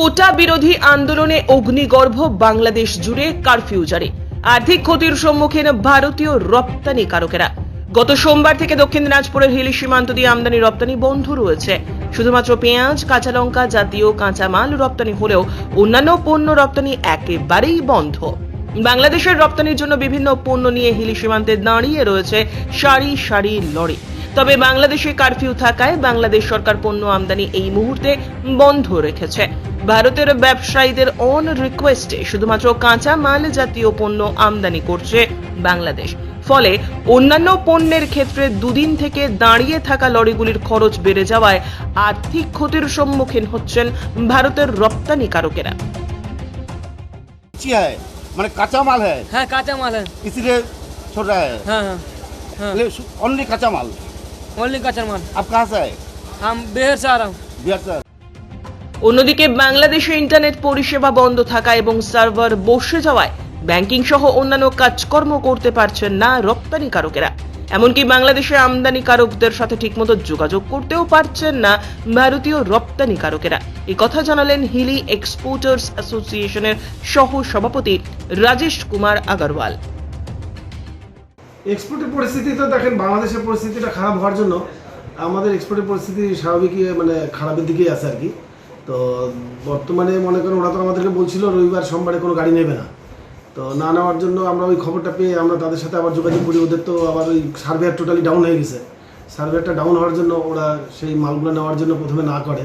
কোটা বিরোধী আন্দোলনে অগ্নিগর্ভ বাংলাদেশ জুড়ে কারফিউ জারি। আর্থিক ক্ষতির সম্মুখীন ভারতীয় রপ্তানিকারকেরা গত সোমবার থেকে দক্ষিণ দিনাজপুরের হিলি সীমান্ত দিয়ে আমদানি রপ্তানি বন্ধ রয়েছে। শুধুমাত্র পেঁয়াজ, কাঁচা লঙ্কা জাতীয় কাঁচামাল রপ্তানি হলেও অন্যান্য পণ্য রপ্তানি একেবারেই বন্ধ। বাংলাদেশের রপ্তানির জন্য বিভিন্ন পণ্য নিয়ে হিলি সীমান্তে দাঁড়িয়ে রয়েছে সারি সারি লরি। তবে বাংলাদেশে কারফিউ থাকায় বাংলাদেশ সরকার পণ্য আমদানি এই মুহূর্তে বন্ধ রেখেছে। ভারতের ব্যবসায়ীদের অন রিকোয়েস্টে শুধুমাত্র কাঁচা মাল জাতীয় পণ্য আমদানি করছে বাংলাদেশ ফলে অন্যান্য পণ্যের ক্ষেত্রে দুদিন থেকে দাঁড়িয়ে থাকা লরিগুলির খরচ বেড়ে যাওয়ায় আর্থিক ক্ষতির সম্মুখীন হচ্ছেন ভারতের রপ্তানিকারকেরা लीची है मैंने कच्चा माल है हाँ काचा माल है इसीलिए छोड़ रहा है हाँ हाँ हाँ ओनली कच्चा माल ओनली काचा माल आप कहाँ से है हम बिहार से आ रहा हूँ बिहार से অন্যদিকে বাংলাদেশে ইন্টারনেট পরিষেবা বন্ধ থাকা এবং সার্ভার বসে যাওয়ায় ব্যাংকিং সহ অন্যান্য কাজকর্ম করতে পারছেন না রপ্তানিকারকেরা। এমনকি বাংলাদেশে আমদানিকারকদের সাথে ঠিকমতো যোগাযোগ করতেও পারছেন না ভারতীয় রপ্তানিকারকেরা। এই কথা জানালেন হিলি এক্সপোর্টার্স অ্যাসোসিয়েশনের সহ সভাপতি রাজেশ কুমার আগরওয়াল। এক্সপোর্টের পরিস্থিতি তো দেখেন, বাংলাদেশের পরিস্থিতিটা খারাপ হওয়ার জন্য আমাদের এক্সপোর্টের পরিস্থিতি স্বাভাবিকই মানে খারাপের দিকেই আছে আর কি। তো বর্তমানে মনে করেন ওরা তো আমাদেরকে বলছিল রবিবার সোমবারে কোনো গাড়ি নেবে না। তো না নেওয়ার জন্য আমরা ওই খবরটা পেয়ে আমরা তাদের সাথে আবার যোগাযোগ করি, ওদের তো আবার ওই সার্ভেয়ার টোটালি ডাউন হয়ে গেছে। সার্ভেয়ারটা ডাউন হওয়ার জন্য ওরা সেই মালগুলো নেওয়ার জন্য প্রথমে না করে।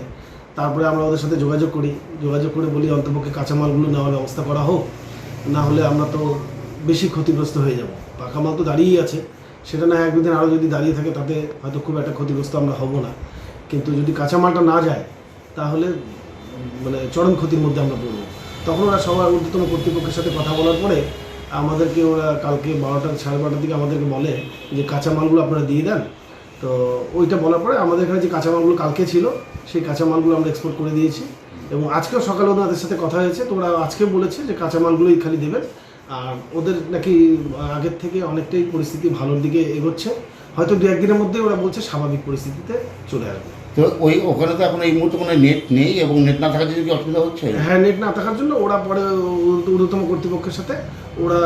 তারপরে আমরা ওদের সাথে যোগাযোগ করি। যোগাযোগ করে বলি, অন্তপক্ষে কাঁচা মালগুলো নেওয়ার ব্যবস্থা করা হোক, না হলে আমরা তো বেশি ক্ষতিগ্রস্ত হয়ে যাব। পাকা মাল তো দাঁড়িয়েই আছে। সেটা না এক দুদিন আরও যদি দাঁড়িয়ে থাকে, তাতে হয়তো খুব একটা ক্ষতিগ্রস্ত আমরা হব না। কিন্তু যদি কাঁচা মালটা না যায় তাহলে মানে চরম ক্ষতির মধ্যে আমরা পড়ব। তখন ওরা সবার ঊর্ধ্বতন কর্তৃপক্ষের সাথে কথা বলার পরে আমাদেরকে ওরা কালকে বারোটা সাড়ে বারোটার দিকে আমাদেরকে বলে যে, কাঁচা মালগুলো আপনারা দিয়ে দেন। তো ওইটা বলার পরে আমাদের এখানে যে কাঁচা মালগুলো কালকে ছিল, সেই কাঁচা মালগুলো আমরা এক্সপোর্ট করে দিয়েছি। এবং আজকেও সকালে ওনাদের সাথে কথা হয়েছে। তো ওরা আজকে বলেছে যে, কাঁচা মালগুলোই খালি দেবেন। আর ওদের নাকি আগের থেকে অনেকটাই পরিস্থিতি ভালোর দিকে এগোচ্ছে। হয়তো দু একদিনের মধ্যে ওরা বলছে স্বাভাবিক পরিস্থিতিতে চলে আসবে। তো ওই ওখানে তো এখন এই মুহূর্তে কোনো নেট নেই এবং নেট না থাকার জন্য কি অসুবিধা হচ্ছে? হ্যাঁ নেট না থাকার জন্য ওরা পরে ঊর্ধ্বতম কর্তৃপক্ষের সাথে ওরা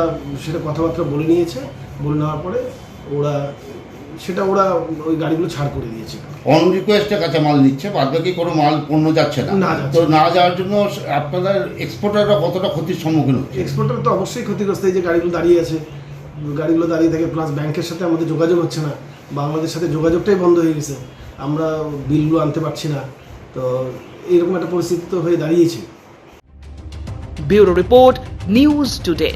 সেটা কথাবার্তা বলে নিয়েছে। বলে নেওয়ার পরে ওরা সেটা ওরা ওই গাড়িগুলো ছাড় করে দিয়েছে। অন রিকোয়েস্টে কাঁচা মাল নিচ্ছে বাদ বাকি কোনো মাল পণ্য যাচ্ছে না। না তো না। যাওয়ার জন্য আপনাদের এক্সপোর্টাররা কতটা ক্ষতির সম্মুখীন হচ্ছে? এক্সপোর্টার তো অবশ্যই ক্ষতিগ্রস্ত এই যে গাড়িগুলো দাঁড়িয়ে আছে গাড়িগুলো দাঁড়িয়ে থাকে প্লাস ব্যাংকের সাথে আমাদের যোগাযোগ হচ্ছে না বাংলাদেশের সাথে যোগাযোগটাই বন্ধ হয়ে গেছে। আমরা বিলগুলো আনতে পারছি না তো এরকম একটা পরিস্থিতি তো হয়ে দাঁড়িয়েছে। Bureau report news today.